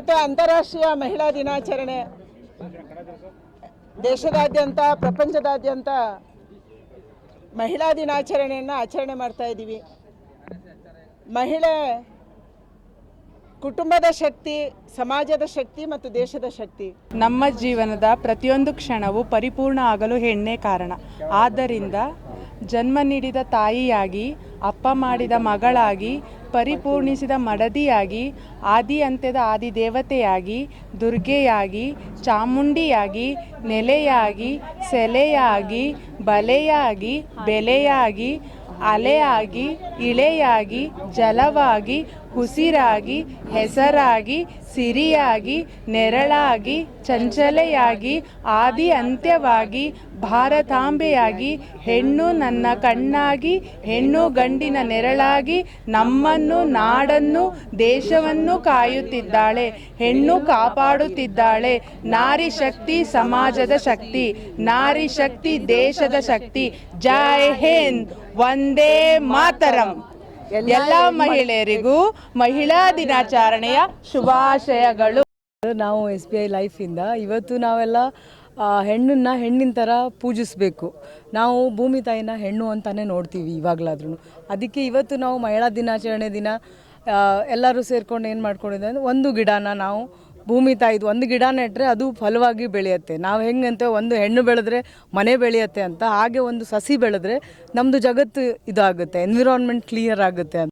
ಮತ್ತು ಅಂತಾರಾಷ್ಟ್ರೀಯ ಮಹಿಳಾ ದಿನಾಚರಣೆ. ದೇಶದಾದ್ಯಂತ, ಪ್ರಪಂಚದಾದ್ಯಂತ ಮಹಿಳಾ ದಿನಾಚರಣೆಯನ್ನು ಆಚರಣೆ ಮಾಡ್ತಾ ಇದ್ದೀವಿ. ಮಹಿಳೆ ಕುಟುಂಬದ ಶಕ್ತಿ, ಸಮಾಜದ ಶಕ್ತಿ ಮತ್ತು ದೇಶದ ಶಕ್ತಿ. ನಮ್ಮ ಜೀವನದ ಪ್ರತಿಯೊಂದು ಕ್ಷಣವು ಪರಿಪೂರ್ಣ ಆಗಲು ಹೆಣ್ಣೇ ಕಾರಣ. ಆದ್ದರಿಂದ ಜನ್ಮ ನೀಡಿದ ತಾಯಿಯಾಗಿ ಅಪ್ಪ ಮಾಡಿದ ಮಗಳಾಗಿ, ಪರಿಪೂರ್ಣಿಸಿದ ಮಡದಿಯಾಗಿ ಆದಿ ಅಂತ್ಯದ ಆದಿ ದೇವತೆಯಾಗಿ ದುರ್ಗೆಯಾಗಿ, ಚಾಮುಂಡಿಯಾಗಿ, ನೆಲೆಯಾಗಿ, ಸೆಲೆಯಾಗಿ, ಬಲೆಯಾಗಿ, ಬೆಲೆಯಾಗಿ, ಅಲೆಯಾಗಿ ಇಳೆಯಾಗಿ, ಜಲವಾಗಿ ಹುಸಿರಾಗಿ ಹೆಸರಾಗಿ, ಸಿರಿಯಾಗಿ, ನೆರಳಾಗಿ, ಚಂಚಲೆಯಾಗಿ, ಆದಿ ಅಂತ್ಯವಾಗಿ, ಭಾರತಾಂಬೆಯಾಗಿ, ಹೆಣ್ಣು ನನ್ನ ಕಣ್ಣಾಗಿ, ಹೆಣ್ಣು ಗಂಡಿನ ನೆರಳಾಗಿ, ನಮ್ಮನ್ನು, ನಾಡನ್ನು, ದೇಶವನ್ನು ಕಾಯುತ್ತಿದ್ದಾಳೆ, ಹೆಣ್ಣು ಕಾಪಾಡುತ್ತಿದ್ದಾಳೆ, ನಾರಿ ಶಕ್ತಿ ಸಮಾಜದ ಶಕ್ತಿ, ನಾರಿ ಶಕ್ತಿ ದೇಶದ ಶಕ್ತಿ, ಜೈ ಹಿಂದ್, ವಂದೇ ಮಾತರಂ. ಎಲ್ಲ ಮಹಿಳೆಯರಿಗೂ ಮಹಿಳಾ ದಿನಾಚರಣೆಯ ಶುಭಾಶಯಗಳು. ನಾವು ಎಸ್ ಬಿ ಐ ಲೈಫಿಂದ ಇವತ್ತು ನಾವೆಲ್ಲ ಹೆಣ್ಣನ್ನ ಹೆಣ್ಣಿನ ಥರ ಪೂಜಿಸಬೇಕು. ನಾವು ಭೂಮಿ ತಾಯಿನ ಹೆಣ್ಣು ಅಂತಾನೆ ನೋಡ್ತೀವಿ ಇವಾಗಲಾದ್ರೂ ಅದಕ್ಕೆ ಇವತ್ತು ನಾವು ಮಹಿಳಾ ದಿನಾಚರಣೆ ದಿನ ಎಲ್ಲರೂ ಸೇರ್ಕೊಂಡು ಏನು ಮಾಡ್ಕೊಂಡಿದ್ದೆ ಅಂದರೆ ಒಂದು ಗಿಡನ ನಾವು ಭೂಮಿ ತಾಯಿದು. ಒಂದು ಗಿಡ ನೆಟ್ಟರೆ ಅದು ಫಲವಾಗಿ ಬೆಳೆಯುತ್ತೆ. ನಾವು ಹೆಂಗಂತ ಒಂದು ಹೆಣ್ಣು ಬೆಳೆದ್ರೆ ಮನೆ ಬೆಳೆಯುತ್ತೆ ಅಂತ, ಹಾಗೆ ಒಂದು ಸಸಿ ಬೆಳೆದ್ರೆ ನಮ್ಮದು ಜಗತ್ತು ಇದಾಗುತ್ತೆ ಎನ್ವಿರಾನ್ಮೆಂಟ್ ಕ್ಲಿಯರ್ ಆಗುತ್ತೆ ಅಂತ.